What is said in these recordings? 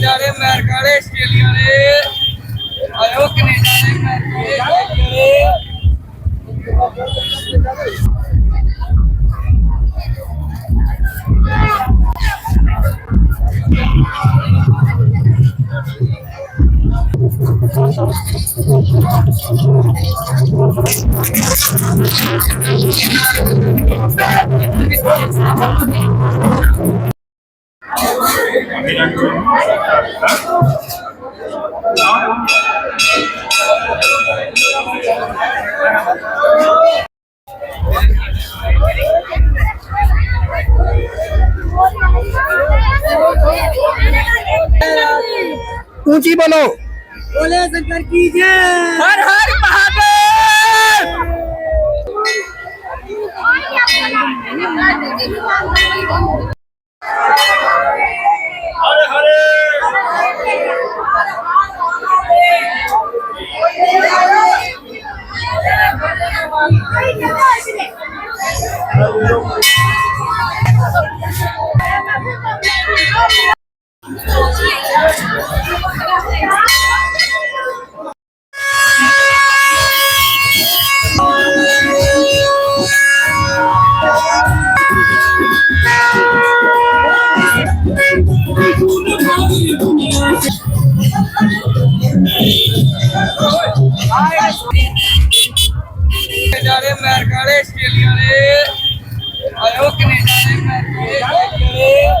ਜਾਰੇ America ਵਾਲੇ Australia ਵਾਲੇ ਆਇਓ ਕੈਨੇਡਾ ਦੇ ਅਮਰੀਕਾ ਵਾਲੇ ऊंची बोलो बोले शंकर की जय हर हर ਜਾਰੇ ਅਮਰੀਕਾ ਵਾਲੇ ਆਸਟ੍ਰੇਲੀਆ ਵਾਲੇ ਆਇਓ ਕੈਨੇਡਾ ਦੇ ਅਮਰੀਕਾ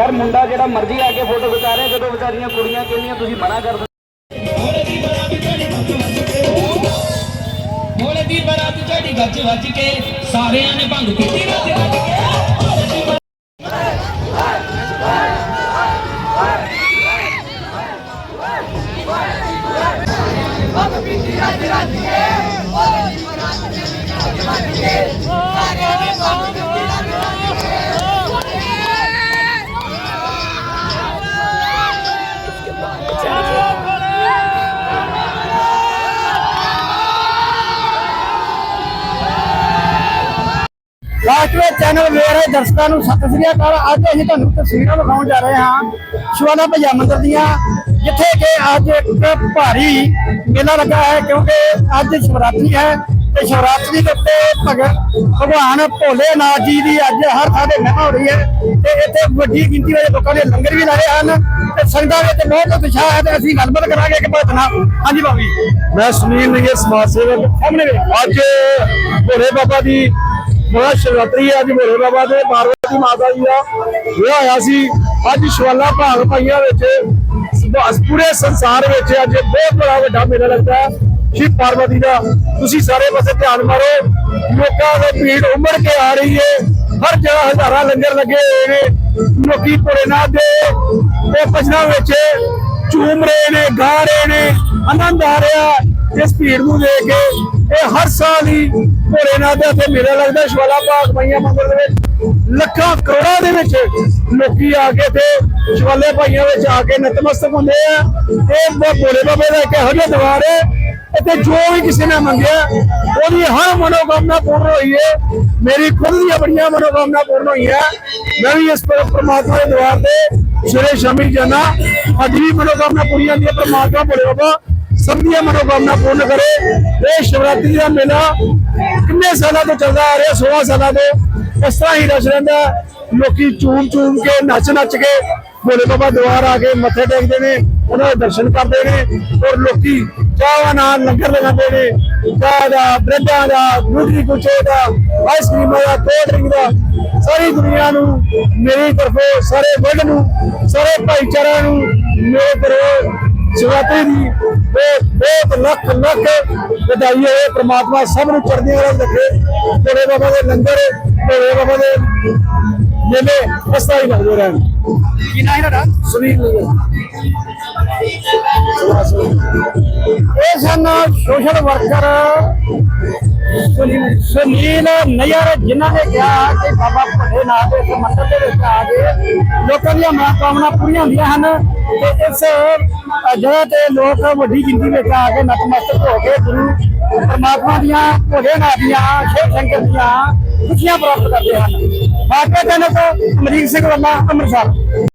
ਯਾਰ ਮੁੰਡਾ ਜਿਹੜਾ ਮਰਜ਼ੀ ਆ ਕੇ ਫੋਟੋ ਖਿਚਾ ਰਿਹਾ ਜਦੋਂ ਵਿਚਾਰੀਆਂ ਕੁੜੀਆਂ ਕਹਿੰਦੀਆਂ ਤੁਸੀਂ ਮਨਾ ਕਰ ਦਿੰਦੇ ਭੋਲੇ ਦੀ ਬਰਾਤ ਚੜੀ ਗੱਜ ਵੱਜ ਕੇ ਸਾਰਿਆਂ ਨੇ ਭੰਗ ਪੀਤੀ ਰੱਜ ਰੱਜ ਕੇ ਰਾਸ਼ਟਰੀ ਚੈਨਲ ਵੇਖ ਰਹੇ ਦਰਸ਼ਕਾਂ ਨੂੰ ਸਤਿ ਸ੍ਰੀ ਅਕਾਲ। ਅੱਜ ਅਸੀਂ ਤੁਹਾਨੂੰ ਤਸਵੀਰਾਂ ਵਿਖਾਉਣ ਜਾ ਰਹੇ ਹਾਂ ਸ਼ਿਵਾਲਾ ਭਈਆ ਮੰਦਿਰ ਦੀਆਂ ਜਿੱਥੇ ਕਿ ਅੱਜ ਇੱਕ ਭਾਰੀ ਮੇਲਾ ਲੱਗਾ ਹੈ ਕਿਉਂਕਿ ਅੱਜ ਸ਼ਿਵਰਾਤਰੀ ਹੈ ਤੇ ਸ਼ਿਵਰਾਤਰੀ ਦੇ ਉੱਤੇ ਭਗਤ ਭਗਵਾਨ ਭੋਲੇਨਾਥ ਜੀ ਦੀ ਅੱਜ ਹਰ ਥਾਂ ਤੇ ਮਹਿਮਾ ਹੋ ਰਹੀ ਹੈ ਤੇ ਇੱਥੇ ਵੱਡੀ ਗਿਣਤੀ ਵਿੱਚ ਲੋਕਾਂ ਨੇ ਲੰਗਰ ਵੀ ਲਾਏ ਹਨ ਤੇ ਸੰਗਤਾਂ ਵਿੱਚ ਬਹੁਤ ਉਤਸ਼ਾਹ ਹੈ ਤੇ ਅਸੀਂ ਗੱਲਬਾਤ ਕਰਾਂਗੇ ਕਿ ਭਗਤ ਨਾਲ। ਹਾਂਜੀ ਬਾਬੀ ਮੈਂ ਸੁਨੀਲ ਨਈਏ ਸਮਾਜ ਸੇਵਕ। ਸਾਹਮਣੇ ਅੱਜ ਭੋਲੇ ਬਾਬਾ ਦੀ ਬੜਾ ਸ਼ਿਵਰਾਤਰੀ ਹੈ, ਅੱਜ ਭੋਲੇ ਦੇ ਪਾਰਵਤੀ ਮਾਤਾ ਜੀ ਦਾ ਵਿਆਹ ਹੋਇਆ ਸੀ। ਅੱਜ ਸ਼ਵਾਲਾ ਭਾਗ ਭਾਈਆਂ ਵਿੱਚ ਪੂਰੇ ਸੰਸਾਰ ਵਿੱਚ ਅੱਜ ਬਹੁਤ ਬੜਾ ਵੱਡਾ ਮੇਲਾ ਲੱਗਦਾ ਹੈ, ਸ਼ਿਵ ਪਾਰਵਤੀ ਦਾ। ਤੁਸੀਂ ਸਾਰੇ ਪਾਸੇ ਧਿਆਨ ਮਾਰੋ, ਲੋਕਾਂ ਦੇ ਭੀੜ ਉਮੜ ਕੇ ਆ ਰਹੀ ਹੈ। ਹਰ ਜਗ੍ਹਾ ਹਜ਼ਾਰਾਂ ਲੰਗਰ ਲੱਗੇ ਹੋਏ ਨੇ। ਲੋਕੀ ਭੋਲੇਨਾਥ ਦੇ ਤੇ ਭਜਨਾਂ ਵਿੱਚ ਝੂਮ ਰਹੇ ਨੇ, ਗਾ ਰਹੇ ਨੇ, ਆਨੰਦ ਆ ਰਿਹਾ ਇਸ ਭੀੜ ਨੂੰ ਦੇਖ ਕੇ ਇਹ ਹਰ ਸਾਲ ਹੀ ਭੋਲੇਨਾਥ ਦੇ ਇੱਥੇ ਮੇਲਾ ਲੱਗਦਾ, ਸ਼ਵਾਲਾ ਭਾਗ ਮਈਆ ਮੰਦਿਰ ਦੇ ਵਿੱਚ, ਲੱਖਾਂ ਕਰੋੜਾਂ ਦੇ ਵਿੱਚ ਲੋਕੀ ਆ ਕੇ ਤੇ ਸ਼ਵਾਲੇ ਭਾਈਆਂ ਵਿੱਚ ਆ ਕੇ ਨਤਮਸਤਕ ਹੁੰਦੇ ਆ। ਇਹ ਭੋਲੇ ਬਾਬੇ ਦਾ ਇੱਕ ਇਹੋ ਜਿਹਾ ਦਰਬਾਰ ਹੈ, ਇੱਥੇ ਜੋ ਵੀ ਕਿਸੇ ਨੇ ਮੰਗਿਆ, ਉਹਦੀ ਹਰ ਮਨੋਕਾਮਨਾ ਪੂਰਨ ਹੋਈ ਹੈ। ਮੇਰੀ ਖੁਦ ਦੀਆਂ ਬੜੀਆਂ ਮਨੋਕਾਮਨਾ ਪੂਰਨ ਹੋਈਆਂ। ਮੈਂ ਵੀ ਇਸ ਪਰ- ਪ੍ਰਮਾਤਮਾ ਦੇ ਦਰਬਾਰ ਤੇ ਸਵੇਰੇ ਸ਼ਾਮੀ ਜਾਣਾ ਅੱਜ ਵੀ ਮਨੋਕਾਮਨਾ ਪੂਰੀਆਂ ਦੀਆਂ ਪ੍ਰਮਾਤਮਾ, ਭੋਲੇ ਬਾਬਾ, ਸਭ ਦੀਆਂ ਮਨੋਕਾਮਨਾ ਪੂਰਨ ਕਰੇ। ਇਹ ਸ਼ਿਵਰਾਤਰੀ ਦਾ ਮੇਲਾ ਕਿੰਨੇ ਸਾਲਾਂ ਤੋਂ ਚੱਲਦਾ ਆ ਰਿਹਾ 16 ਸਾਲਾਂ ਤੋਂ ਇਸ ਤਰ੍ਹਾਂ ਹੀ ਰਚ ਰਹਿੰਦਾ ਲੋਕੀ ਚੂਮ ਚੂਮ ਕੇ, ਨੱਚ ਨੱਚ ਕੇ ਭੋਲੇ ਬਾਬਾ ਦੁਆਰ ਆ ਕੇ ਮੱਥੇ ਟੇਕਦੇ ਨੇ, ਉਹਨਾਂ ਦੇ ਦਰਸ਼ਨ ਕਰਦੇ ਨੇ ਔਰ ਲੋਕੀ ਚਾਹਾਂ ਨਾਲ ਲੰਗਰ ਲਗਾਉਂਦੇ ਨੇ। ਚਾਹ ਦਾ, ਬ੍ਰੈਡਾਂ ਦਾ ਨਿਊਟਰੀ ਕੁਲਚੇ ਦਾ ਆਈਸਕ੍ਰੀਮਾਂ ਦਾ ਕੋਲਡ ਡਰਿੰਕ ਦਾ, ਸਾਰੀ ਦੁਨੀਆ ਨੂੰ ਮੇਰੀ ਤਰਫੋਂ, ਸਾਰੇ ਵਰਲਡ ਨੂੰ, ਸਾਰੇ ਭਾਈਚਾਰਿਆਂ ਨੂੰ ਮੇਰੇ ਤਰਫੋਂ ਸ਼ਿਵਰਾਤਰੀ ਦੀ ਬਹੁਤ ਬਹੁਤ ਲੱਖ ਲੱਖ ਵਧਾਈ ਹੋਵੇ ਪ੍ਰਮਾਤਮਾ ਸਭ ਨੂੰ ਚੜ੍ਹਦੀਆਂ ਕਲਾ ਰੱਖੇ। ਭੋਲੇ ਬਾਬਾ ਦੇ ਲੰਗਰ ਭੋਲੇ ਬਾਬਾ ਦੇ ਮੇਲੇ ਤਰ੍ਹਾਂ ਹੀ ਲੱਗਦੇ ਰਹਿਣ। ਕੀ ਨਾਂ ਹੈ ਤੁਹਾਡਾ? ਸੁਨੀਲ ਨਗਰ ਇਹ ਸਨ ਸੋਸ਼ਲ ਵਰਕਰ ਸੁਨੀਲ ਸੁਨੀਲ ਨਯਰ ਜਿਨ੍ਹਾਂ ਨੇ ਕਿਹਾ ਕਿ ਬਾਬਾ ਭੋਲੇਨਾਥ ਦੇ ਇਸ ਮੰਦਿਰ ਦੇ ਵਿੱਚ ਆ ਕੇ ਲੋਕਾਂ ਦੀਆਂ ਮਨੋਕਾਮਨਾ ਪੂਰੀਆਂ ਹੁੰਦੀਆਂ ਹਨ ਤੇ ਇਸ ਜਗ੍ਹਾ ਤੇ ਲੋਕ ਵੱਡੀ ਗਿਣਤੀ ਵਿੱਚ ਆ ਕੇ ਨਤਮਸਤਕ ਹੋ ਕੇ ਗੁਰੂ ਪਰਮਾਤਮਾ ਦੀਆਂ ਭੋਲੇਨਾਥ ਦੀਆਂ ਸ਼ਿਵ ਸ਼ੰਕਰ ਦੀਆਂ ਖੁਸ਼ੀਆਂ ਪ੍ਰਾਪਤ ਕਰਦੇ ਹਨ। ਬਾਕੀ ਜਨਕ ਅਮਰੀਕ ਸਿੰਘ ਵੱਲੋਂ ਅੰਮ੍ਰਿਤਸਰ।